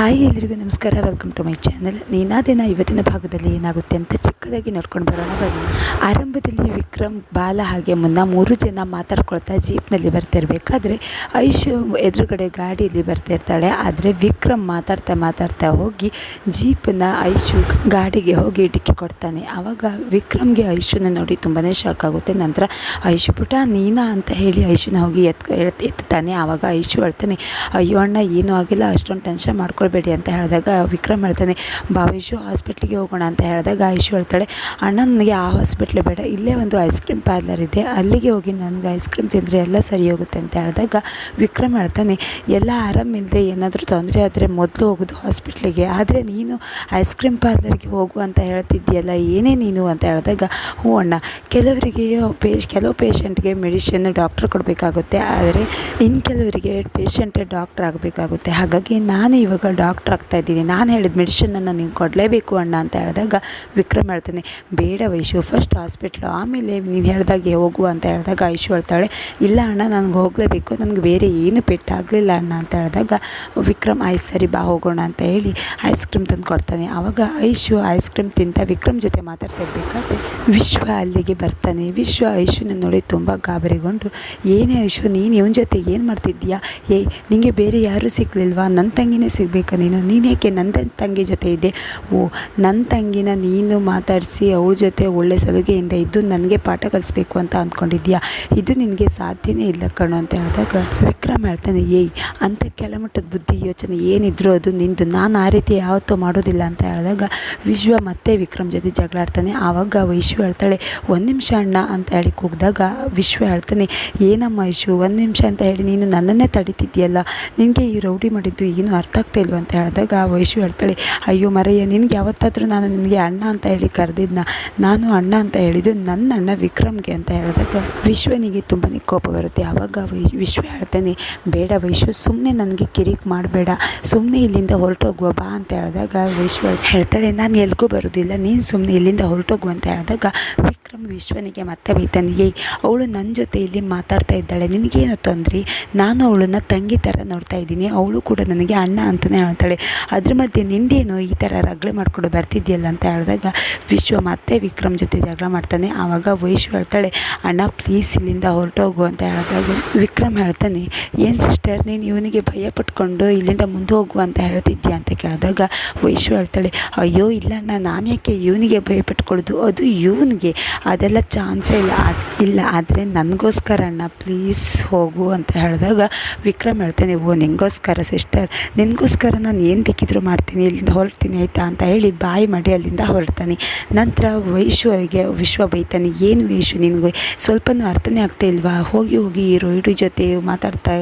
Hi ಎಲ್ರಿಗೂ ನಮಸ್ಕಾರ. Welcome to my channel ನೀನಾದಿನ ಇವತ್ತಿನ ಭಾಗದಲ್ಲಿ ಏನಾಗುತ್ತೆ ಅಂತ ಚಿಕ್ಕದಾಗಿ ನೋಡ್ಕೊಂಡು ಬರೋಣ. ಬನ್ನಿ. ಆರಂಭದಲ್ಲಿ ವಿಕ್ರಮ್ ಬಾಲ ಹಾಗೆ ಮುನ್ನ ಮೂರು ಜನ ಮಾತಾಡ್ಕೊಳ್ತಾ ಜೀಪ್ನಲ್ಲಿ ಬರ್ತಿರ್ಬೇಕಾದ್ರೆ ಐಶ್ ಎದುರುಗಡೆ ಗಾಡಿಯಲ್ಲಿ ಬರ್ತಾ ಇರ್ತಾಳೆ. ಆದರೆ ವಿಕ್ರಮ್ ಮಾತಾಡ್ತಾ ಮಾತಾಡ್ತಾ ಹೋಗಿ ಜೀಪನ್ನ ಐಶು ಗಾಡಿಗೆ ಹೋಗಿ ಡಿಕ್ಕಿ ಕೊಡ್ತಾನೆ. ಆವಾಗ ವಿಕ್ರಮ್ಗೆ ಐಶುನ ನೋಡಿ ತುಂಬಾ ಶಾಕ್ ಆಗುತ್ತೆ. ನಂತರ ಐಶು ಪುಟ, ನೀನಾ ಅಂತ ಹೇಳಿ ಐಶುನ ಹೋಗಿ ಎತ್ ಎತ್ತಾನೆ ಆವಾಗ ಐಶು ಹೇಳ್ತಾನೆ, ಅಯ್ಯೋ ಅಣ್ಣ, ಏನೂ ಆಗಿಲ್ಲ. ಅಷ್ಟೊಂದು ಟೆನ್ಷನ್ ಮಾಡ್ಕೊಳ್ಬೇಡಿ ಅಂತ ಹೇಳಿದಾಗ ವಿಕ್ರಮ್ ಹೇಳ್ತಾನೆ, ಭಾವೇಶು ಹಾಸ್ಪಿಟ್ಲಿಗೆ ಹೋಗೋಣ ಅಂತ ಹೇಳಿದಾಗ ಐಶು ಹೇಳ್ತಾಳೆ ಅಣ್ಣ ನನಗೆ ಆ ಹಾಸ್ಪಿಟ್ಲೇ ಬೇಡ, ಇಲ್ಲೇ ಒಂದು ಐಸ್ ಕ್ರೀಮ್ ಪಾರ್ಲರ್ ಇದೆ, ಅಲ್ಲಿಗೆ ಹೋಗಿ ನನಗೆ ಐಸ್ ಕ್ರೀಮ್ ತಿಂದರೆ ಎಲ್ಲ ಸರಿ ಹೋಗುತ್ತೆ ಅಂತ ಹೇಳಿದಾಗ ವಿಕ್ರಮ್ ಹೇಳ್ತಾನೆ, ಎಲ್ಲ ಆರಾಮಿಲ್ಲದೆ ಏನಾದರೂ ತೊಂದರೆ ಆದರೆ ಮೊದಲು ಹೋಗೋದು ಹಾಸ್ಪಿಟ್ಲಿಗೆ, ಆದರೆ ನೀನು ಐಸ್ ಕ್ರೀಮ್ ಪಾರ್ಲರ್ಗೆ ಹೋಗು ಅಂತ ಹೇಳ್ತಿದ್ದೀಯಲ್ಲ, ಏನೇ ನೀನು ಅಂತ ಹೇಳಿದಾಗ, ಹ್ಞೂ ಅಣ್ಣ, ಕೆಲವರಿಗೆ ಪೇಶ್ ಕೆಲವು ಪೇಷಂಟ್ಗೆ ಮೆಡಿಷನ್ ಡಾಕ್ಟ್ರ್ ಕೊಡಬೇಕಾಗುತ್ತೆ, ಆದರೆ ಇನ್ನು ಕೆಲವರಿಗೆ ಪೇಷಂಟ್ ಡಾಕ್ಟ್ರ್ ಆಗಬೇಕಾಗುತ್ತೆ, ಹಾಗಾಗಿ ನಾನು ಇವಾಗ ಡಾಕ್ಟ್ರ್ ಆಗ್ತಾ ಇದ್ದೀನಿ. ನಾನು ಹೇಳಿದ ಮೆಡಿಷನನ್ನು ನೀನು ಕೊಡಲೇಬೇಕು ಅಣ್ಣ ಅಂತ ಹೇಳಿದಾಗ ವಿಕ್ರಮ್ ಹೇಳ್ತಾನೆ, ಬೇಡ ವೈಶು ಫಸ್ಟ್ ಹಾಸ್ಪಿಟ್ಲು ಆಮೇಲೆ ನೀನು ಹೇಳಿದಾಗ ಹೋಗು ಅಂತ ಹೇಳಿದಾಗ ಐಶು ಹೇಳ್ತಾಳೆ, ಇಲ್ಲ ಅಣ್ಣ, ನನಗೆ ಹೋಗಲೇಬೇಕು, ನನಗೆ ಬೇರೆ ಏನು ಪೆಟ್ಟಾಗಲಿಲ್ಲ ಅಣ್ಣ ಅಂತ ಹೇಳಿದಾಗ ವಿಕ್ರಮ್ ಆಯ್ತು ಸರಿ, ಬಾ ಹೋಗೋಣ ಅಂತ ಹೇಳಿ ಐಸ್ ಕ್ರೀಮ್ ತಂದು ಕೊಡ್ತಾನೆ. ಆವಾಗ ಐಶು ಐಸ್ ಕ್ರೀಮ್ ತಿಂತ ವಿಕ್ರಮ್ ಜೊತೆ ಮಾತಾಡ್ತಾ ಇರಬೇಕಾದ್ರೆ ವಿಶ್ವ ಅಲ್ಲಿಗೆ ಬರ್ತಾನೆ. ವಿಶ್ವ ಐಶುನ ನೋಡಿ ತುಂಬ ಗಾಬರಿಗೊಂಡು, ಏನೇ ಐಶು, ನೀನು ಇವನ ಜೊತೆ ಏನು ಮಾಡ್ತಿದ್ದೀಯಾ? ಏ ನಿನಗೆ ಬೇರೆ ಯಾರೂ ಸಿಗಲಿಲ್ವಾ? ನನ್ನ ತಂಗಿನೇ ಸಿಗಬೇಕಾ? ನೀನು ನೀನೇಕೆ ನನ್ನ ತಂಗಿ ಜೊತೆ ಇದ್ದೆ? ಓ ನನ್ನ ತಂಗಿನ ನೀನು ಮಾತಾಡಿಸಿ ಅವಳ ಜೊತೆ ಒಳ್ಳೆ ಸಲುಗೆಯಿಂದ ಇದ್ದು ನನಗೆ ಪಾಠ ಕಲಿಸ್ಬೇಕು ಅಂತ ಅಂದ್ಕೊಂಡಿದ್ಯಾ? ಇದು ನಿನಗೆ ಸಾಧ್ಯನೇ ಇಲ್ಲ ಕಣು ಅಂತ ಹೇಳಿದಾಗ ವಿಕ್ರಮ್ ಹೇಳ್ತಾನೆ, ಏಯ್ ಅಂತ ಕೆಳಮಟ್ಟದ ಬುದ್ಧಿ ಯೋಚನೆ ಏನಿದ್ರು ಅದು ನಿಂದು. ನಾನು ಆ ರೀತಿ ಯಾವತ್ತೂ ಮಾಡೋದಿಲ್ಲ ಅಂತ ಹೇಳಿದಾಗ ವಿಶ್ವ ಮತ್ತೆ ವಿಕ್ರಮ್ ಜೊತೆ ಜಗಳಾಡ್ತಾನೆ. ಆವಾಗ ವೈಶ್ವ ಹೇಳ್ತಾಳೆ, ಒಂದು ನಿಮಿಷ ಅಣ್ಣ ಅಂತ ಹೇಳಿ ಕೂಗಿದಾಗ ವಿಶ್ವ ಹೇಳ್ತಾನೆ, ಏನಮ್ಮ ಇಶು ಒಂದು ನಿಮಿಷ ಅಂತ ಹೇಳಿ ನೀನು ನನ್ನನ್ನೇ ತಡಿತಿದ್ಯಲ್ಲ ನಿನಗೆ ಈ ರೌಡಿ ಮಾಡಿದ್ದು ಏನು ಅರ್ಥ ಆಗ್ತಾ ಅಂತ ಹೇಳಿದಾಗ ವೈಶು ಹೇಳ್ತಾಳೆ, ಅಯ್ಯೋ ಮರಯ್ಯ, ನಿನಗೆ ಯಾವತ್ತಾದರೂ ನಾನು ನಿನಗೆ ಅಣ್ಣ ಅಂತ ಹೇಳಿ ಕರೆದಿದ್ನ, ನಾನು ಅಣ್ಣ ಅಂತ ಹೇಳಿದ್ದು ನನ್ನ ಅಣ್ಣ ವಿಕ್ರಮ್ಗೆ ಅಂತ ಹೇಳಿದಾಗ ವಿಶ್ವನಿಗೆ ತುಂಬಾ ಕೋಪ ಬರುತ್ತೆ. ಆವಾಗ ವಿಶ್ವ ಹೇಳ್ತಾನೆ, ಬೇಡ ವೈಶು ಸುಮ್ಮನೆ ನನಗೆ ಕಿರಿಕ್ ಮಾಡಬೇಡ ಸುಮ್ಮನೆ ಇಲ್ಲಿಂದ ಹೊರಟೋಗುವ, ಬಾ ಅಂತ ಹೇಳಿದಾಗ ವಿಶ್ವ ಹೇಳ್ತಾಳೆ, ನಾನು ಎಲ್ಗೂ ಬರೋದಿಲ್ಲ, ನೀನು ಸುಮ್ಮನೆ ಇಲ್ಲಿಂದ ಹೊರಟೋಗು ಅಂತ ಹೇಳಿದಾಗ ವಿಕ್ರಮ್ ವಿಶ್ವನಿಗೆ ಮತ್ತೆ ಬೈತಾನೆ, ಏಯ್, ಅವಳು ನನ್ನ ಜೊತೆ ಇಲ್ಲಿ ಮಾತಾಡ್ತಾ ಇದ್ದಾಳೆ, ನಿನಗೇನು ತೊಂದರೆ? ನಾನು ಅವಳನ್ನ ತಂಗಿ ಥರ ನೋಡ್ತಾ ಇದ್ದೀನಿ, ಅವಳು ಕೂಡ ನನಗೆ ಅಣ್ಣ ಅಂತಲೇ ಹೇಳ್ತಾಳೆ ಅದ್ರ ಮಧ್ಯೆ ನಿಂದೇನು ಈ ಥರ ರಗಳೆ ಮಾಡಿಕೊಂಡು ಬರ್ತಿದ್ಯಲ್ಲ ಅಂತ ಹೇಳಿದಾಗ ವಿಶ್ವ ಮತ್ತೆ ವಿಕ್ರಮ್ ಜೊತೆ ಜಗಳ ಮಾಡ್ತಾನೆ. ಆವಾಗ ವೈಶ್ವ ಹೇಳ್ತಾಳೆ, ಅಣ್ಣ ಪ್ಲೀಸ್ ಇಲ್ಲಿಂದ ಹೊರಟೋಗು ಅಂತ ಹೇಳಿದಾಗ ವಿಕ್ರಮ್ ಹೇಳ್ತಾನೆ, ಏನು ಸಿಸ್ಟರ್ ನೀನು ಇವನಿಗೆ ಭಯ ಪಟ್ಕೊಂಡು ಇಲ್ಲಿಂದ ಮುಂದೆ ಹೋಗು ಅಂತ ಹೇಳ್ತಿದ್ಯಾ? ಅಂತ ಕೇಳಿದಾಗ ವೈಶ್ವ ಹೇಳ್ತಾಳೆ, ಅಯ್ಯೋ, ಇಲ್ಲ ಅಣ್ಣ, ನಾನು ಯಾಕೆ ಇವನಿಗೆ ಭಯ ಪಟ್ಕೊಳ್ಳೋದು? ಅದು ಇವನಿಗೆ. ಅದೆಲ್ಲ ಚಾನ್ಸೇ ಇಲ್ಲ. ಇಲ್ಲ, ಆದರೆ ನನಗೋಸ್ಕರ ಅಣ್ಣ ಪ್ಲೀಸ್ ಹೋಗು ಅಂತ ಹೇಳಿದಾಗ ವಿಕ್ರಮ್ ಹೇಳ್ತಾನೆ, ಓ, ನಿಂಗೋಸ್ಕರ ಸಿಸ್ಟರ್ ನಿನಗೋಸ್ಕರ ನಾನು ಏನು ಬೇಕಿದ್ರೂ ಮಾಡ್ತೀನಿ, ಇಲ್ಲಿಂದ ಹೊರಡ್ತೀನಿ, ಆಯಿತಾ? ಅಂತ ಹೇಳಿ ಬಾಯಿ ಮಾಡಿ ಅಲ್ಲಿಂದ ಹೊರಡ್ತಾನೆ. ನಂತರ ವೈಶ್ವಗೆ, ವಿಶ್ವ ಬೈತಾನೆ, ಏನು ವೈಶು ನಿನಗೆ? ಸ್ವಲ್ಪನೂ ಅರ್ಥನೇ ಆಗ್ತಾ ಇಲ್ವಾ? ಹೋಗಿ ಹೋಗಿ ಈ ರೋಹಿಡಿ ಜೊತೆ ಮಾತಾಡ್ತಾ,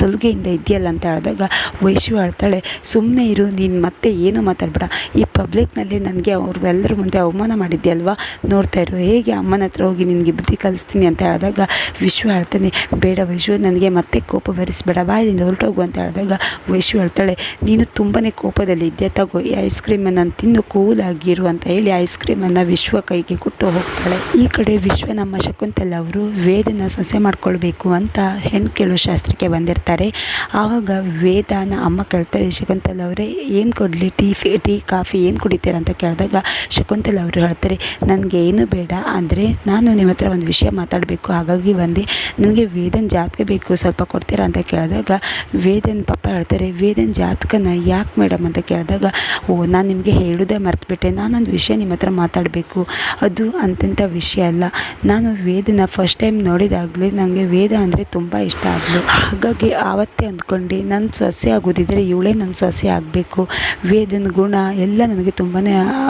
ಸಲುಗೆಯಿಂದ ಇದೆಯಲ್ಲ? ಅಂತ ಹೇಳಿದಾಗ ವೈಶು ಹೇಳ್ತಾಳೆ ಸುಮ್ಮನೆ ಇರು, ನೀನು ಮತ್ತೆ ಏನು ಮಾತಾಡ್ಬೇಡ. ಈ ಪಬ್ಲಿಕ್ನಲ್ಲಿ ನನಗೆ ಅವ್ರೆಲ್ಲರ ಮುಂದೆ ಅವಮಾನ ಮಾಡಿದ್ಯಲ್ವಾ? ನೋಡ್ತಾ ಇರು, ಹೇಗೆ ಅಮ್ಮನ ಹತ್ರ ಹೋಗಿ ನಿನಗೆ ಬುದ್ಧಿ ಕಲಿಸ್ತೀನಿ? ಅಂತ ಹೇಳಿದಾಗ ವಿಶ್ವ ಹೇಳ್ತಾನೆ, ಬೇಡ ವೈಶು ನನಗೆ ಮತ್ತೆ ಕೋಪ ಭರಿಸಬೇಡ ಬಾಯಿಂದ ಹೊರಟೋಗು, ಅಂತ ಹೇಳಿದಾಗ ವೈಶು ಹೇಳ್ತಾಳೆ, ನೀನು ತುಂಬಾ ಕೋಪದಲ್ಲಿ ಇದ್ದೆ ತಗೋ, ಈ ಐಸ್ ಕ್ರೀಮನ್ನು ತಿಂದು ಕೂಲಾಗಿರು ಅಂತ ಹೇಳಿ ಐಸ್ ಕ್ರೀಮನ್ನು ವಿಶ್ವ ಕೈಗೆ ಕೊಟ್ಟು ಹೋಗ್ತಾಳೆ. ಈ ಕಡೆ ವಿಶ್ವ ನಮ್ಮ ಶಕುಂತಲ ಅವರು ವೇದನ ಸೊಸೆ ಮಾಡ್ಕೊಳ್ಬೇಕು ಅಂತ ಹೆಣ್ಣು ಕೇಳೋ ಶಾಸ್ತ್ರಕ್ಕೆ ಬಂದಿರ್ತಾರೆ. ಆವಾಗ ವೇದನ ಅಮ್ಮ ಕೇಳ್ತಾರೆ, ಶಕುಂತಲ ಅವರೇ, ಏನು ಕೊಡಲಿ? ಟೀ ಫಿ, ಟೀ, ಕಾಫಿ ಏನು ಕುಡಿತೀರ? ಅಂತ ಕೇಳಿದಾಗ ಶಕುಂತಲ ಅವರು ಹೇಳ್ತಾರೆ, ನನಗೆ ಏನು ಬೇಡ, ಅಂದರೆ ನಾನು ನಿಮ್ಮ ಹತ್ರ ಒಂದು ವಿಷಯ ಮಾತಾಡಬೇಕು. ಹಾಗಾಗಿ ಬಂದೆ. ನನಗೆ ವೇದನ್ ಜಾತಕ ಬೇಕು, ಸ್ವಲ್ಪ ಕೊಡ್ತೀರಾ? ಅಂತ ಕೇಳಿದಾಗ ವೇದನ್ ಪಪ್ಪ ಹೇಳ್ತಾರೆ, ವೇದನ್ ಜಾತಕನ ಯಾಕೆ ಮೇಡಮ್ ಅಂತ ಕೇಳಿದಾಗ, ಓ, ನಾನು ನಿಮಗೆ ಹೇಳೋದೇ ಮರ್ತುಬಿಟ್ಟೆ. ನಾನೊಂದು ವಿಷಯ ನಿಮ್ಮ ಹತ್ರ ಮಾತಾಡಬೇಕು. ಅದು ಅಂತಂಥ ವಿಷಯ ಅಲ್ಲ. ನಾನು ವೇದನ ಫಸ್ಟ್ ಟೈಮ್ ನೋಡಿದಾಗಲೇ ನನಗೆ ವೇದ ಅಂದರೆ ತುಂಬ ಇಷ್ಟ ಆದಳು ಹಾಗಾಗಿ ಆವತ್ತೇ ಅಂದ್ಕೊಂಡು ನನ್ನ ಸೊಸೆ ಆಗೋದಿದ್ದರೆ ಇವಳೇ ನನ್ನ ಸೊಸೆ ಆಗಬೇಕು. ವೇದನ ಗುಣ ಎಲ್ಲ ನನಗೆ ತುಂಬಾ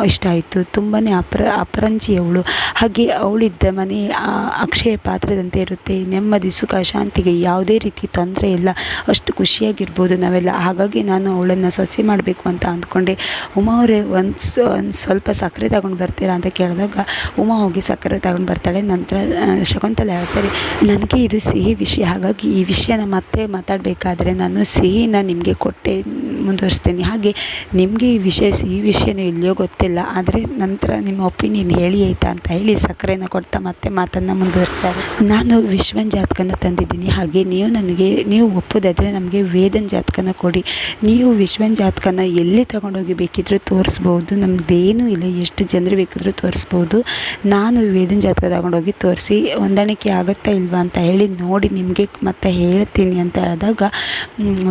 ಇಷ್ಟ ಆಯಿತು. ತುಂಬಾ ಅಪರ, ಅಪರಂಜಿ ಅವಳು. ಹಾಗೆ ಅವಳಿದ್ದ ಮನೆ ಅಕ್ಷಯ ಪಾತ್ರದಂತೆ ಇರುತ್ತೆ. ನೆಮ್ಮದಿ, ಸುಖ, ಶಾಂತಿಗೆ ಯಾವುದೇ ರೀತಿ ತೊಂದರೆ ಇಲ್ಲ. ಅಷ್ಟು ಖುಷಿಯಾಗಿರ್ಬೋದು ನಾವೆಲ್ಲ. ಹಾಗಾಗಿ ನಾನು ಅವಳನ್ನು ಸೊಸಿ ಮಾಡಬೇಕು ಅಂತ ಅಂದ್ಕೊಂಡೆ. ಉಮಾ ಅವರೇ ಒಂದು ಸ್ವಲ್ಪ ಸಕ್ಕರೆ ತಗೊಂಡು ಬರ್ತೀರಾ ಅಂತ ಕೇಳಿದಾಗ, ಉಮಾ ಹೋಗಿ ಸಕ್ಕರೆ ತಗೊಂಡು ಬರ್ತಾಳೆ. ನಂತರ ಶಕುಂತಲ ಹೇಳ್ತಾರೆ, ನನಗೆ ಇದು ಸಿಹಿ ವಿಷಯ. ಹಾಗಾಗಿ ಈ ವಿಷಯನ ಮತ್ತೆ ಮಾತಾಡಬೇಕಾದ್ರೆ ನಾನು ಸಿಹಿನ ನಿಮಗೆ ಕೊಟ್ಟೆ, ಮುಂದುವರಿಸ್ತೇನೆ. ಹಾಗೆ ನಿಮಗೆ ಈ ವಿಷಯ, ಸಿಹಿ ವಿಷಯನೂ ಇಲ್ಲಿಯೋ ಗೊತ್ತಿಲ್ಲ. ಆದರೆ ನಂತರ ನಿಮ್ಮ ಒಪಿನಿಯನ್ ಹೇಳಿ ಆಯಿತಾ ಅಂತ ಹೇಳಿ ಸಕ್ಕರೆನ ಕೊಡ್ತಾ ಮತ್ತೆ ಮಾತನ್ನು ಮುಂದುವರಿಸ್ತಾರೆ. ನಾನು ವಿಶ್ವನ್ ಜಾತಕನ ತಂದಿದ್ದೀನಿ. ಹಾಗೆ ನೀವು ನನಗೆ, ನೀವು ಒಪ್ಪೋದಾದರೆ ನಮಗೆ ವೇದನ್ ಜಾತಕನ ಕೊಡಿ. ನೀವು ವಿಶ್ವನ್ ಜಾತಕನ ಎಲ್ಲಿ ತಗೊಂಡೋಗಿ ಬೇಕಿದ್ರೂ ತೋರಿಸ್ಬೋದು. ನಮ್ಮದೇನೂ ಇಲ್ಲ. ಎಷ್ಟು ಜನರು ಬೇಕಿದ್ರೂ ತೋರಿಸ್ಬೋದು. ನಾನು ವೇದನ್ ಜಾತಕ ತಗೊಂಡೋಗಿ ತೋರಿಸಿ ಹೊಂದಾಣಿಕೆ ಆಗುತ್ತಾ ಇಲ್ವಾ ಅಂತ ಹೇಳಿ ನೋಡಿ ನಿಮಗೆ ಮತ್ತೆ ಹೇಳ್ತೀನಿ ಅಂತ ಹೇಳಿದಾಗ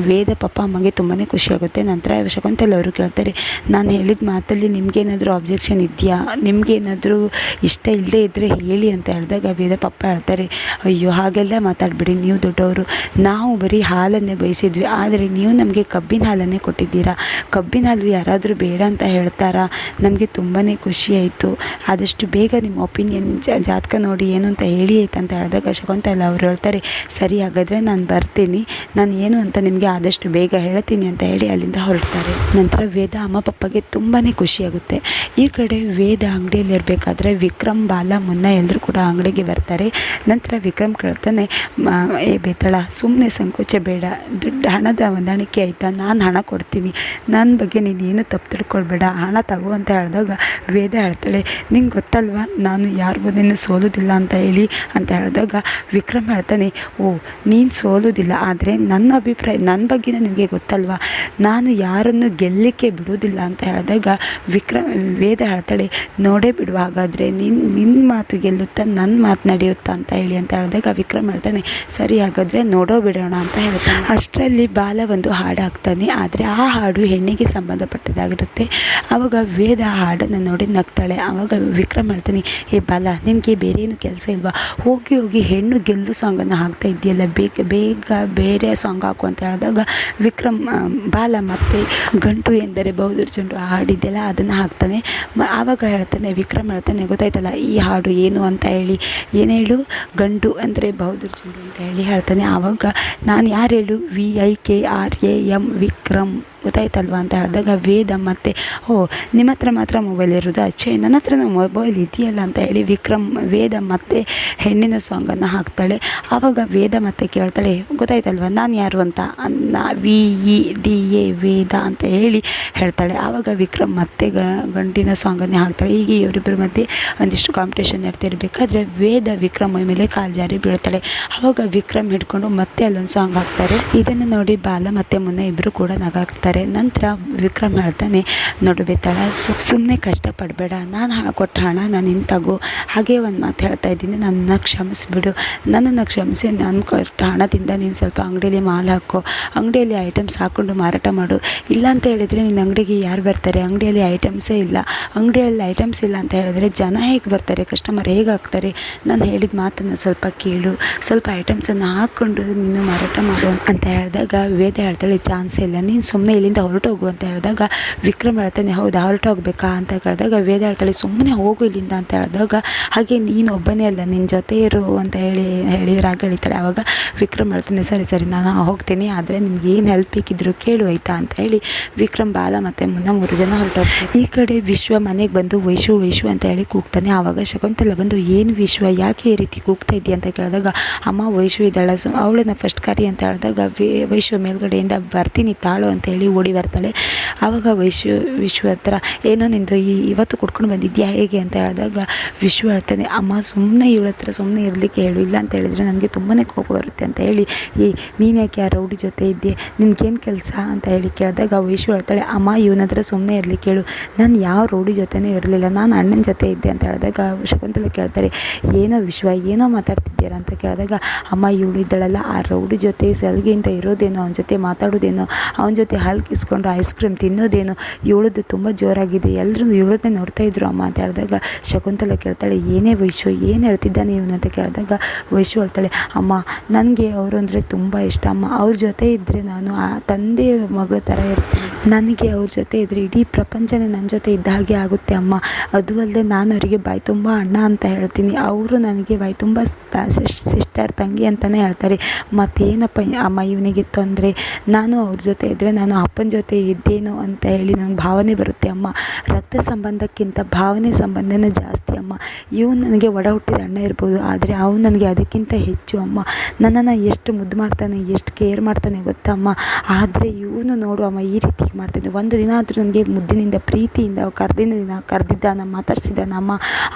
ವೇದ ಪಪ್ಪ ಅಮ್ಮಗೆ ತುಂಬಾ ಖುಷಿಯಾಗುತ್ತೆ ನಂತರ ಶಕುಂತಲ್ ಅವರು ಕೇಳ್ತಾರೆ, ನಾನು ಹೇಳಿದ ಮಾತಲ್ಲಿ ನಿಮಗೇನಾದರೂ ಅಬ್ಜೆಕ್ಷನ್ ಇದೆಯಾ? ನಿಮಗೇನಾದರೂ ಇಷ್ಟ ಇಲ್ಲದೇ ಇದ್ದರೆ ಹೇಳಿ ಅಂತ ಹೇಳಿದಾಗ ವೇದ ಪಪ್ಪ ಹೇಳ್ತಾರೆ, ಅಯ್ಯೋ, ಹಾಗೆಲ್ಲ ಮಾತಾಡಬೇಡಿ. ನೀವು ದೊಡ್ಡವರು. ನಾವು ಬರೀ ಹಾಲನ್ನೇ ಬಯಸಿದ್ವಿ. ಆದರೆ ನೀವು ನಮಗೆ ಕಬ್ಬಿನ ಹಾಲನ್ನೇ ಕೊಟ್ಟಿದ್ದೀರಾ? ಕಬ್ಬಿನ ಯಾರಾದರೂ ಬೇಡ ಅಂತ ಹೇಳ್ತಾರಾ? ನಮಗೆ ತುಂಬಾ ಖುಷಿ ಆಯಿತು. ಆದಷ್ಟು ಬೇಗ ನಿಮ್ಮ ಒಪಿನಿಯನ್ ಜಾತಕ ನೋಡಿ ಏನು ಅಂತ ಹೇಳಿ ಆಯ್ತು ಅಂತ ಹೇಳಿದಾಗ ಶಕುಂತಲ ಅವ್ರು ಹೇಳ್ತಾರೆ, ಸರಿ, ಹಾಗಾದರೆ ನಾನು ಬರ್ತೀನಿ. ನಾನು ಏನು ಅಂತ ನಿಮಗೆ ಆದಷ್ಟು ಬೇಗ ಹೇಳ್ತೀನಿ ಅಂತ ಹೇಳಿ ಅಲ್ಲಿಂದ ಹೊರಡ್ತಾರೆ. ನಂತರ ವೇದ ಅಮ್ಮ ಪಪ್ಪಗೆ ತುಂಬಾ ಖುಷಿಯಾಗುತ್ತೆ ಈ ಕಡೆ ವೇದ ಅಂಗಡಿಯಲ್ಲಿ ಇರಬೇಕಾದ್ರೆ ವಿಕ್ರಮ್, ಬಾಲ, ಮುನ್ನ ಎಲ್ಲರೂ ಕೂಡ ಅಂಗಡಿಗೆ ಬರ್ತಾರೆ. ನಂತರ ವಿಕ್ರಮ್ ಕೇಳ್ತಾನೆ ಏ, ಬೇತಳ ಸುಮ್ಮನೆ ಸಂಕೋಚ ಬೇಡ. ದುಡ್ಡು ಹಣದ ಹೊಂದಾಣಿಕೆ ಆಯಿತಾ? ನಾನು ಕೊಡ್ತೀನಿ. ನನ್ನ ಬಗ್ಗೆ ನೀನೇನು ತಪ್ಪು ತಿಳ್ಕೊಳ್ಬೇಡ. ಹಣ ತಗೋ ಅಂತ ಹೇಳಿದಾಗ ವೇದ ಹೇಳ್ತಾಳೆ, ನಿಂಗೆ ಗೊತ್ತಲ್ವ? ನಾನು ಯಾರ ಮುಂದೆನೂ ಸೋಲೋದಿಲ್ಲ ಅಂತ ಹೇಳಿ, ಅಂತ ಹೇಳಿದಾಗ ವಿಕ್ರಮ್ ಹೇಳ್ತಾನೆ, ಓ, ನೀನು ಸೋಲೋದಿಲ್ಲ, ಆದರೆ ನನ್ನ ಅಭಿಪ್ರಾಯ ನನ್ನ ಬಗ್ಗೆನೂ ನಿಮಗೆ ಗೊತ್ತಲ್ವಾ? ನಾನು ಯಾರನ್ನು ಗೆಲ್ಲಕ್ಕೆ ಬಿಡೋದಿಲ್ಲ ಅಂತ ಹೇಳಿದಾಗ ವಿಕ್ರಮ್, ವೇದ ಹೇಳ್ತಾಳೆ, ನೋಡೇ ಬಿಡುವ ಹಾಗಾದರೆ ನಿನ್ನ ನಿನ್ನ ಮಾತು ಗೆಲ್ಲುತ್ತಾ ನನ್ನ ಮಾತು ನಡೆಯುತ್ತಾ ಅಂತ ಹೇಳಿ, ಅಂತ ಹೇಳಿದಾಗ ವಿಕ್ರಮ್ ಹೇಳ್ತಾನೆ, ಸರಿ, ಹಾಗಾದರೆ ನೋಡೋ ಬಿಡೋಣ, ಅಂತ ಹೇಳ್ತಾನೆ. ಅಷ್ಟರಲ್ಲಿ ಬಾಲ ಒಂದು ಹಾಡಾಗ್ತಾನೆ ಹಾಕ್ತಾನೆ ಆದರೆ ಆ ಹಾಡು ಹೆಣ್ಣಿಗೆ ಸಂಬಂಧಪಟ್ಟದಾಗಿರುತ್ತೆ ಆವಾಗ ವೇದ ಹಾಡನ್ನು ನೋಡಿ ನಗ್ತಾಳೆ. ಆವಾಗ ವಿಕ್ರಮ್ ಹೇಳ್ತಾನೆ, ಏ ಬಾಲ, ನಿನಗೆ ಬೇರೆ ಏನು ಕೆಲಸ ಇಲ್ವಾ? ಹೋಗಿ ಹೋಗಿ ಹೆಣ್ಣು ಗೆಲ್ಲು ಸಾಂಗನ್ನು ಹಾಕ್ತಾ ಇದೆಯಲ್ಲ ಬೇಗ ಬೇಗ ಬೇರೆ ಸಾಂಗ್ ಹಾಕು ಅಂತ ಹೇಳಿದಾಗ ವಿಕ್ರಮ್ ಬಾಲ ಮತ್ತೆ ಗಂಟು ಎಂದರೆ ಬೌದ್ಧರ ಚುಂಡು ಆ ಹಾಡಿದೆಯಲ್ಲ ಅದನ್ನು ಹಾಕ್ತಾನೆ. ಆವಾಗ ಹೇಳ್ತಾನೆ, ವಿಕ್ರಮ್ ಹೇಳ್ತಾನೆ, ಗೊತ್ತಾಯ್ತಲ್ಲ, ಈ ಹಾಡು ಏನು ಅಂತ ಹೇಳಿ? ಏನು ಹೇಳು? ಗಂಡು ಅಂದರೆ ಬೌದ್ಧರ ಚಂಡು ಅಂತ ಹೇಳಿ ಹೇಳ್ತಾನೆ. ಆವಾಗ ನಾನು ಯಾರು ಹೇಳು? V I K R A M Vikram. Инстаграм ಗೊತ್ತಾಯ್ತಲ್ವಾ ಅಂತ ಹೇಳಿದಾಗ ವೇದ ಮತ್ತೆ, ಓ, ನಿಮ್ಮ ಹತ್ರ ಮಾತ್ರ ಮೊಬೈಲ್ ಇರೋದು? ಅಚ್ಚೆ, ನನ್ನ ಹತ್ರ ಮೊಬೈಲ್ ಇದೆಯಲ್ಲ ಅಂತ ಹೇಳಿ ವಿಕ್ರಮ್, ವೇದ ಮತ್ತೆ ಹೆಣ್ಣಿನ ಸಾಂಗನ್ನು ಹಾಕ್ತಾಳೆ. ಆವಾಗ ವೇದ ಮತ್ತೆ ಕೇಳ್ತಾಳೆ, ಗೊತ್ತಾಯ್ತಲ್ವಾ, ನಾನು ಯಾರು ಅಂತ? ಅನ್ನ, V, E, D, A, Veda ಅಂತ ಹೇಳಿ ಹೇಳ್ತಾಳೆ. ಆವಾಗ ವಿಕ್ರಮ್ ಮತ್ತೆ ಗಂಟಿನ ಸಾಂಗನ್ನೇ ಹಾಕ್ತಾಳೆ. ಹೀಗೆ ಇವರಿಬ್ಬರ ಮಧ್ಯೆ ಒಂದಿಷ್ಟು ಕಾಂಪಿಟೇಷನ್ ನಡ್ತಿರಬೇಕಾದ್ರೆ ವೇದ ವಿಕ್ರಮ್ ಮೇಲೆ ಕಾಲು ಜಾರಿ ಬೀಳ್ತಾಳೆ. ಆವಾಗ ವಿಕ್ರಮ್ ಹಿಡ್ಕೊಂಡು ಮತ್ತೆ ಅಲ್ಲೊಂದು ಸಾಂಗ್ ಹಾಕ್ತಾರೆ. ಇದನ್ನು ನೋಡಿ ಬಾಲ ಮತ್ತು ಮುನ್ನ ಇಬ್ಬರು ಕೂಡ ನಗಾಕ್ತಾರೆ. ನಂತರ ವಿಕ್ರಮ್ ಹೇಳ್ತಾನೆ, ನೋಡು ಬೇತಾಳ ಸುಮ್ಮನೆ ಕಷ್ಟಪಡಬೇಡ. ನಾನು ಹಣ ಕೊಟ್ಟ ಹಣ ನಾನು ತಗೋ. ಹಾಗೆ ಒಂದು ಮಾತು ಹೇಳ್ತಾ ಇದ್ದೀನಿ. ನನ್ನನ್ನು ಕ್ಷಮಿಸಿಬಿಡು. ನನ್ನನ್ನು ಕ್ಷಮಿಸಿ ನಾನು ಕೊಟ್ಟ ಹಣದಿಂದ ನೀನು ಸ್ವಲ್ಪ ಅಂಗಡಿಯಲ್ಲಿ ಮಾಲು ಹಾಕೋ. ಅಂಗಡಿಯಲ್ಲಿ ಐಟಮ್ಸ್ ಹಾಕ್ಕೊಂಡು ಮಾರಾಟ ಮಾಡು. ಇಲ್ಲ ಅಂತ ಹೇಳಿದರೆ ನಿನ್ನ ಅಂಗಡಿಗೆ ಯಾರು ಬರ್ತಾರೆ? ಅಂಗಡಿಯಲ್ಲಿ ಐಟಮ್ಸೇ ಇಲ್ಲ. ಅಂಗಡಿಯಲ್ಲಿ ಐಟಮ್ಸ್ ಇಲ್ಲ ಅಂತ ಹೇಳಿದ್ರೆ ಜನ ಹೇಗೆ ಬರ್ತಾರೆ? ಕಸ್ಟಮರ್ ಹೇಗೆ ಆಗ್ತಾರೆ? ನಾನು ಹೇಳಿದ ಮಾತನ್ನು ಸ್ವಲ್ಪ ಕೇಳು. ಸ್ವಲ್ಪ ಐಟಮ್ಸನ್ನು ಹಾಕ್ಕೊಂಡು ನೀನು ಮಾರಾಟ ಮಾಡು ಅಂತ ಹೇಳಿದಾಗ ವೇದ ಹೇಳ್ತಾಳೆ, ಚಾನ್ಸ್ ಇಲ್ಲ. ನೀನು ಸುಮ್ಮನೆ ಇಲ್ಲಿಂದ ಹೊರಟೋಗು ಅಂತ ಹೇಳಿದಾಗ, ವಿಕ್ರಮ್ ಹೇಳ್ತಾನೆ, ಹೌದಾ ಹೊರಟೋಗ್ಬೇಕಾ ಅಂತ ಕೇಳಿದಾಗ ವೇದ ಹೇಳ್ತಾಳೆ ಸುಮ್ಮನೆ ಹೋಗು ಇಲ್ಲಿಂದ ಅಂತ ಹೇಳಿದಾಗ, ಹಾಗೆ ನೀನು ಒಬ್ಬನೇ ಅಲ್ಲ ನಿನ್ನ ಜೊತೆ ಇರು ಅಂತ ಹೇಳಿ ಹೇಳಿ ರಾಗ ಹೇಳ್ತಾಳೆ ಆವಾಗ ವಿಕ್ರಮ್ ಹೇಳ್ತಾನೆ, ಸರಿ ಸರಿ, ನಾನು ಹೋಗ್ತೀನಿ, ಆದರೆ ನಿಮ್ಗೆ ಏನು ಹೆಲ್ಪ್ ಬೇಕಿದ್ರು ಕೇಳು ಆಯ್ತಾ? ಅಂತ ಹೇಳಿ, ವಿಕ್ರಮ್ ಬಾಲ ಮತ್ತು ಮುನ್ನ ಮೂರು ಜನ ಹೊರಟೋಗ್ತಾರೆ ಈ ಕಡೆ ವಿಶ್ವ ಮನೆಗೆ ಬಂದು ವೈಶು ವೈಶು ಅಂತ ಹೇಳಿ ಕೂಗ್ತಾನೆ. ಆವಾಗ ಶಕುಂತಲ ಬಂದು, ಏನು ವಿಶ್ವ, ಯಾಕೆ ಈ ರೀತಿ ಕೂಗ್ತಾ ಇದೆಯಾ? ಅಂತ ಕೇಳಿದಾಗ, ಅಮ್ಮ, ವೈಶು ಇದ್ದಾಳೆ, ಸೊ, ಅವಳನ್ನ ಫಸ್ಟ್ ಕಾರಿ ಅಂತ ಹೇಳಿದಾಗ, ವಿ- ವೈಶು ಮೇಲ್ಗಡೆಯಿಂದ ಬರ್ತೀನಿ ತಾಳು ಅಂತ ಹೇಳಿ ಓಡಿ ಬರ್ತಾಳೆ. ಆವಾಗ ವಿಶ್ವ ವಿಶ್ವ ಹತ್ರ, ಏನೋ ನಿಂದು ಈ ಇವತ್ತು ಕುಡ್ಕೊಂಡು ಬಂದಿದ್ಯಾ? ಹೇಗೆ? ಅಂತ ಹೇಳಿದಾಗ, ವಿಶ್ವ ಹೇಳ್ತಾನೆ, ಅಮ್ಮ ಸುಮ್ಮನೆ ಇವಳ ಹತ್ರ ಸುಮ್ಮನೆ ಇರಲಿಕ್ಕೆ ಹೇಳು. ಇಲ್ಲ ಅಂತ ಹೇಳಿದರೆ ನನಗೆ ತುಂಬಾ ಕೋಪ ಬರುತ್ತೆ ಅಂತ ಹೇಳಿ ಈ ನೀನು ಯಾಕೆ ಆ ರೌಡಿ ಜೊತೆ ಇದ್ದೆ ನಿನಗೇನು ಕೆಲಸ? ಅಂತ ಹೇಳಿ ಕೇಳಿದಾಗ ವಿಶ್ವ ಹೇಳ್ತಾಳೆ, ಅಮ್ಮ, ಇವನ ಹತ್ರ ಸುಮ್ಮನೆ ಇರಲಿಕ್ಕೆ ಹೇಳು. ನಾನು ಯಾವ ರೌಡಿ ಜೊತೆನೇ ಇರಲಿಲ್ಲ. ನಾನು ಅಣ್ಣನ ಜೊತೆ ಇದ್ದೆ ಅಂತ ಹೇಳಿದಾಗ ಶಕುಂತಲೆ ಕೇಳ್ತಾರೆ, ಏನೋ ವಿಶ್ವ, ಏನೋ ಮಾತಾಡ್ತಿದ್ದೀರಾ ಅಂತ ಕೇಳಿದಾಗ, ಅಮ್ಮ ಇವಳಿದ್ದಾಳಲ್ಲ ಆ ರೌಡಿ ಜೊತೆ ಸಲಿಗೆಯಿಂದ ಇರೋದೇನೋ, ಅವನ ಜೊತೆ ಮಾತಾಡೋದೇನೋ, ಅವನ ಜೊತೆ ಹಾಲು ಕಿಸ್ಕೊಂಡು ಐಸ್ ಕ್ರೀಮ್ ತಿನ್ನೋದೇನು? ಇವಳದ್ದು ತುಂಬ ಜೋರಾಗಿದೆ. ಎಲ್ಲರೂ ಇವಳದ್ದೇ ನೋಡ್ತಾ ಇದ್ರು. ಅಮ್ಮ ಅಂತ ಹೇಳಿದಾಗ ಶಕುಂತಲ ಕೇಳ್ತಾಳೆ, ಏನೇ ವೈಶು ಏನು ಹೇಳ್ತಿದ್ದಾನೆ ಇವನು ಅಂತ ಕೇಳಿದಾಗ ವೈಶು ಹೇಳ್ತಾಳೆ, ಅಮ್ಮ, ನನಗೆ ಅವರು ಅಂದರೆ ತುಂಬ ಇಷ್ಟ. ಅಮ್ಮ, ಅವ್ರ ಜೊತೆ ಇದ್ದರೆ ನಾನು ಆ ತಂದೆ ಮಗಳ ಥರ ಇರ್ತೀನಿ. ನನಗೆ ಅವ್ರ ಜೊತೆ ಇದ್ದರೆ ಇಡೀ ಪ್ರಪಂಚನೇ ನನ್ನ ಜೊತೆ ಇದ್ದ ಹಾಗೆ ಆಗುತ್ತೆ, ಅಮ್ಮ. ಅದು ಅಲ್ಲದೆ ನಾನು ಅವರಿಗೆ ಬಾಯಿ ತುಂಬ ಅಣ್ಣ ಅಂತ ಹೇಳ್ತೀನಿ. ಅವರು ನನಗೆ ಬಾಯಿ ತುಂಬ ಸಿಸ್ಟರ್, ತಂಗಿ ಅಂತಲೇ ಹೇಳ್ತಾರೆ. ಮತ್ತೇನಪ್ಪ, ಅಮ್ಮ, ಇವನಿಗೆ ತೊಂದರೆ? ನಾನು ಅವ್ರ ಜೊತೆ ಇದ್ದರೆ ನಾನು ಅಪ್ಪನ ಜೊತೆ ಇದ್ದೇನೋ ಅಂತ ಹೇಳಿ ನನಗೆ ಭಾವನೆ ಬರುತ್ತೆ, ಅಮ್ಮ, ರಕ್ತ ಸಂಬಂಧಕ್ಕಿಂತ ಭಾವನೆ ಸಂಬಂಧನೇ ಜಾಸ್ತಿ, ಅಮ್ಮ. ಇವನು ನನಗೆ ಒಡ ಹುಟ್ಟಿದ ಅಣ್ಣ ಇರ್ಬೋದು, ಆದರೆ ಅವನು ನನಗೆ ಅದಕ್ಕಿಂತ ಹೆಚ್ಚು, ಅಮ್ಮ. ನನ್ನನ್ನು ಎಷ್ಟು ಮುದ್ದು ಮಾಡ್ತಾನೆ, ಎಷ್ಟು ಕೇರ್ ಮಾಡ್ತಾನೆ ಗೊತ್ತಮ್ಮ ಆದರೆ ಇವನು ನೋಡು, ಅಮ್ಮ, ಈ ರೀತಿ ಮಾಡ್ತಾನೆ ಒಂದು ದಿನ ಆದರೂ ನನಗೆ ಮುದ್ದಿನಿಂದ, ಪ್ರೀತಿಯಿಂದ, ಕರೆದಿನ ದಿನ ಕರೆದಿದ್ದಾನ ಮಾತಾಡ್ಸಿದ್ದಾನಮ್ಮ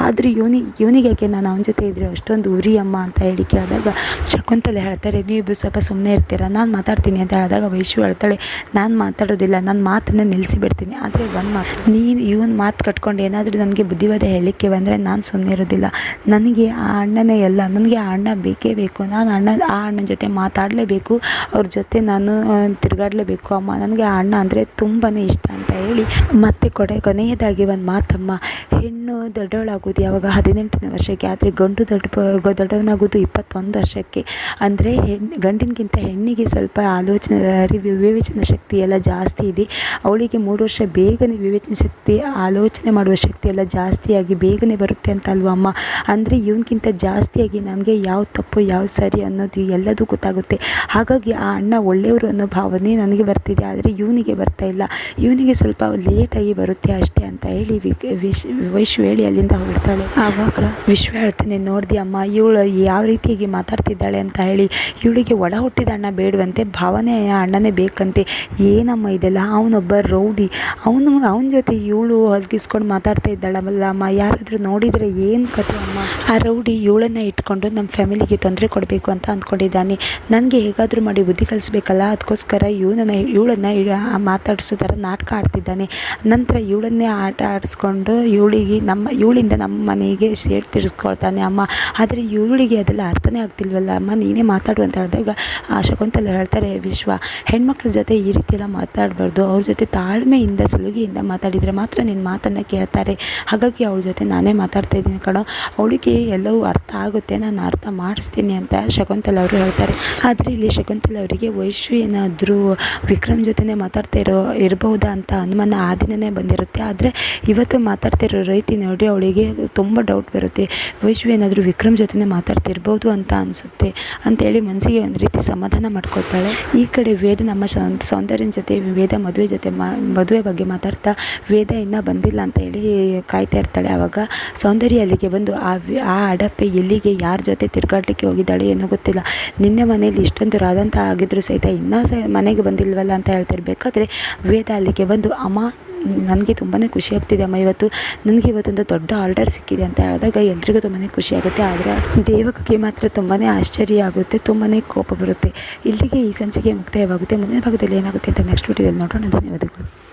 ಆದರೂ ಇವನಿ, ಇವನಿಗೆ ಯಾಕೆ ನಾನು ಅವನ ಜೊತೆ ಇದ್ದರೆ ಅಷ್ಟೊಂದು ಉರಿ, ಅಮ್ಮ ಅಂತ ಹೇಳಿ ಕೇಳಿದಾಗ ಶಕುಂತಲೆ ಹೇಳ್ತಾರೆ, ನೀವು ಸ್ವಲ್ಪ ಸುಮ್ಮನೆ ಇರ್ತೀರ? ನಾನು ಮಾತಾಡ್ತೀನಿ ಅಂತ ಹೇಳಿದಾಗ ವೈಶು ಹೇಳ್ತಾಳೆ, ನಾನು ಮಾತಾಡೋದಿಲ್ಲ ನನ್ನ ಮಾತನ್ನು ನಿಲ್ಲಿಸಿ ಬಿಡ್ತೀನಿ. ಆದರೆ ಒಂದು ಮಾತು, ನೀನು ಇವನ್ ಮಾತು ಕಟ್ಕೊಂಡು ಏನಾದರೂ ನನಗೆ ಬುದ್ಧಿವಾದ ಹೇಳಿಕೆ ಬಂದರೆ ನಾನು ಸುಮ್ಮನೆ ಇರೋದಿಲ್ಲ. ನನಗೆ ಆ ಅಣ್ಣನೇ ಎಲ್ಲ, ನನಗೆ ಆ ಅಣ್ಣ ಬೇಕೇ ಬೇಕು. ನಾನು ಅಣ್ಣ, ಆ ಅಣ್ಣನ ಜೊತೆ ಮಾತಾಡಲೇಬೇಕು. ಅವ್ರ ಜೊತೆ ನಾನು ತಿರುಗಾಡಲೇಬೇಕು. ಅಮ್ಮ, ನನಗೆ ಆ ಅಣ್ಣ ಅಂದರೆ ತುಂಬಾ ಇಷ್ಟ ಅಂತ ಹೇಳಿ ಮತ್ತೆ ಕೊಡೆ, ಕೊನೆಯದಾಗಿ ಒಂದು ಮಾತಮ್ಮ. ಹೆಣ್ಣು ದೊಡ್ಡವಳಾಗೋದು ಯಾವಾಗ? ಹದಿನೆಂಟನೇ ವರ್ಷಕ್ಕೆ, ಆದರೆ ಗಂಡು ದೊಡ್ಡ ದೊಡ್ಡವನಾಗೋದು ಇಪ್ಪತ್ತೊಂದು ವರ್ಷಕ್ಕೆ. ಅಂದರೆ ಹೆಣ್ಣು ಗಂಡಿನಗಿಂತ ಹೆಣ್ಣಿಗೆ ಸ್ವಲ್ಪ ಆಲೋಚನೆ, ಅರಿವು, ವಿವೇಚನಾ ಶಕ್ತಿ ಎಲ್ಲ ಜಾಸ್ತಿ ಇದೆ. ಅವಳಿಗೆ ಮೂರು ವರ್ಷ ಬೇಗನೆ ವಿವೇಚನೆ ಶಕ್ತಿ, ಆಲೋಚನೆ ಮಾಡುವ ಶಕ್ತಿ ಎಲ್ಲ ಜಾಸ್ತಿಯಾಗಿ ಬೇಗನೆ ಬರುತ್ತೆ ಅಂತ ಅಲ್ವಾ ಅಮ್ಮ? ಅಂದರೆ ಇವನಿಗಿಂತ ಜಾಸ್ತಿಯಾಗಿ ನನಗೆ ಯಾವ ತಪ್ಪು, ಯಾವ ಸರಿ ಅನ್ನೋದು ಎಲ್ಲದೂ ಗೊತ್ತಾಗುತ್ತೆ. ಹಾಗಾಗಿ ಆ ಅಣ್ಣ ಒಳ್ಳೆಯವರು ಅನ್ನೋ ಭಾವನೆ ನನಗೆ ಬರ್ತಿದೆ. ಆದರೆ ಇವನಿಗೆ ಬರ್ತಾ ಇಲ್ಲ. ಇವನಿಗೆ ಸ್ವಲ್ಪ ಲೇಟಾಗಿ ಬರುತ್ತೆ ಅಷ್ಟೇ ಅಂತ ಹೇಳಿ ವಿಶ್ ವೈಶ್ವ ಹೇಳಿ ಅಲ್ಲಿಂದ ಹೊರಡ್ತಾಳೆ. ಆವಾಗ ವಿಶ್ವ ಹೇಳ್ತಾನೆ ನೋಡಿದೆ ಅಮ್ಮ, ಇವಳು ಯಾವ ರೀತಿಯಾಗಿ ಮಾತಾಡ್ತಿದ್ದಾಳೆ ಅಂತ ಹೇಳಿ. ಇವಳಿಗೆ ಒಡ ಹುಟ್ಟಿದ ಅಣ್ಣ ಬೇಡವಂತೆ, ಭಾವನೆ ಅಣ್ಣನೇ ಬೇಕಂತೆ. ಏನಮ್ಮ ಇದೆಲ್ಲ? ಅವನೊಬ್ಬ ರೌಡಿ. ಅವನು ಅವನ ಜೊತೆ ಇವಳು ಹೊಲ್ಗಿಸ್ಕೊಂಡು ಮಾತಾಡ್ತಾ ಇದ್ದಾಳವಲ್ಲ ಅಮ್ಮ ಯಾರಾದರೂ ನೋಡಿದರೆ ಏನು ಕತೆ ಅಮ್ಮ? ಆ ರೌಡಿ ಇವಳನ್ನ ಇಟ್ಕೊಂಡು ನಮ್ಮ ಫ್ಯಾಮಿಲಿಗೆ ತೊಂದರೆ ಕೊಡಬೇಕು ಅಂತ ಅಂದ್ಕೊಂಡಿದ್ದಾನೆ. ನನಗೆ ಹೇಗಾದರೂ ಮಾಡಿ ಬುದ್ಧಿ ಕಲಿಸ್ಬೇಕಲ್ಲ? ಅದಕ್ಕೋಸ್ಕರ ಇವನನ್ನು, ಇವಳನ್ನು ಮಾತಾಡಿಸೋ ಥರ ನಾಟಕ ಆಡ್ತಿದ್ದಾನೆ. ನಂತರ ಇವಳನ್ನೇ ಆಟ ಆಡಿಸ್ಕೊಂಡು ಇವಳಿಗೆ ನಮ್ಮ, ಇವಳಿಂದ ನಮ್ಮ ಮನೆಗೆ ಸೇರಿ ತಿಳಿಸ್ಕೊಳ್ತಾನೆ ಅಮ್ಮ. ಆದರೆ ಇವಳಿಗೆ ಅದೆಲ್ಲ ಅರ್ಥನೇ ಆಗ್ತಿಲ್ವಲ್ಲ ಅಮ್ಮ ನೀನೇ ಮಾತಾಡು ಅಂತ ಹೇಳಿದಾಗ ಆ ಶಕುಂತಲ ಹೇಳ್ತಾರೆ, ವಿಶ್ವ, ಹೆಣ್ಮಕ್ಳ ಜೊತೆ ಈ ರೀತಿ ಎಲ್ಲ ಮಾತಾಡಬಾರ್ದು. ಅವ್ರ ಜೊತೆ ತಾಳ್ಮೆಯಿಂದ, ಸಲುಗೆಯಿಂದ ಮಾತಾಡಿದರೆ ಮಾತ್ರ ನಿನ್ನ ಮಾತನ್ನು ಕೇಳ್ತಾರೆ. ಹಾಗಾಗಿ ಅವಳ ಜೊತೆ ನಾನೇ ಮಾತಾಡ್ತಾ ಇದ್ದೀನಿ ಕಣೋ. ಅವಳಿಗೆ ಎಲ್ಲವೂ ಅರ್ಥ ಆಗುತ್ತೆ, ನಾನು ಅರ್ಥ ಮಾಡಿಸ್ತೀನಿ ಅಂತ ಶಕುಂತಲ ಅವರು ಹೇಳ್ತಾರೆ. ಆದರೆ ಇಲ್ಲಿ ಶಕುಂತಲ ಅವರಿಗೆ ವೈಶು ಏನಾದರೂ ವಿಕ್ರಮ್ ಜೊತೆನೇ ಮಾತಾಡ್ತಾ ಇರೋ ಇರಬಹುದಾ ಅಂತ ಅನುಮಾನ ಆ ದಿನನೇ ಬಂದಿರುತ್ತೆ. ಆದರೆ ಇವತ್ತು ಮಾತಾಡ್ತಿರೋ ರೀತಿ ನೋಡಿ ಅವಳಿಗೆ ತುಂಬ ಡೌಟ್ ಬರುತ್ತೆ. ವೈಶು ಏನಾದರೂ ವಿಕ್ರಮ್ ಜೊತೆನೇ ಮಾತಾಡ್ತಿರ್ಬೋದು ಅಂತ ಅನಿಸುತ್ತೆ. ಅಂತೇಳಿ ಮನಸ್ಸಿಗೆ ಒಂದು ರೀತಿ ಸಮಾಧಾನ ಮಾಡ್ಕೊತಾಳೆ ಈ ಕಡೆ ವೇದ ನಮ್ಮ ಸೌಂದರ್ಯ ಜೊತೆ ವೇದ ಮದುವೆ ಜೊತೆ ಮಾ, ಮದುವೆ ಬಗ್ಗೆ ಮಾತಾಡ್ತಾ ವೇದ ಇನ್ನೂ ಬಂದಿಲ್ಲ ಅಂತ ಹೇಳಿ ಕಾಯ್ತಾ ಇರ್ತಾಳೆ. ಆವಾಗ ಸೌಂದರ್ಯ ಅಲ್ಲಿಗೆ ಬಂದು ಆ ಆ ಅಡಪೆ ಎಲ್ಲಿಗೆ, ಯಾರ ಜೊತೆ ತಿರುಗಾಡ್ಲಿಕ್ಕೆ ಹೋಗಿದ್ದಾಳೆ ಏನೋ ಗೊತ್ತಿಲ್ಲ. ನಿನ್ನೆ ಮನೆಯಲ್ಲಿ ಇಷ್ಟೊಂದು ರಾದಂತ ಆಗಿದ್ರು ಸಹಿತ ಇನ್ನೂ ಸಹ ಮನೆಗೆ ಬಂದಿಲ್ವಲ್ಲ ಅಂತ ಹೇಳ್ತಿರ್ಬೇಕಾದ್ರೆ ವೇದ ಅಲ್ಲಿಗೆ ಬಂದು ಅಮ್ಮ ನನಗೆ ತುಂಬಾ ಖುಷಿ ಆಗ್ತಿದೆ ಅಮ್ಮ. ಇವತ್ತು ನನಗೆ ಇವತ್ತೊಂದು ದೊಡ್ಡ ಆರ್ಡರ್ ಸಿಕ್ಕಿದೆ ಅಂತ ಹೇಳಿದಾಗ ಎಲ್ರಿಗೂ ತುಂಬಾ ಖುಷಿ ಆಗುತ್ತೆ. ಆದರೆ ದೇವಕಿಗೆ ಮಾತ್ರ ತುಂಬಾ ಆಶ್ಚರ್ಯ ಆಗುತ್ತೆ ತುಂಬಾ ಕೋಪ ಬರುತ್ತೆ. ಇಲ್ಲಿಗೆ ಈ ಸಂಚಿಕೆ ಮುಕ್ತಾಯವಾಗುತ್ತೆ. ಮುಂದಿನ ಭಾಗದಲ್ಲಿ ಏನಾಗುತ್ತೆ ಅಂತ ನೆಕ್ಸ್ಟ್ ವಿಡಿಯೋದಲ್ಲಿ ನೋಡೋಣ. ಧನ್ಯವಾದಗಳು.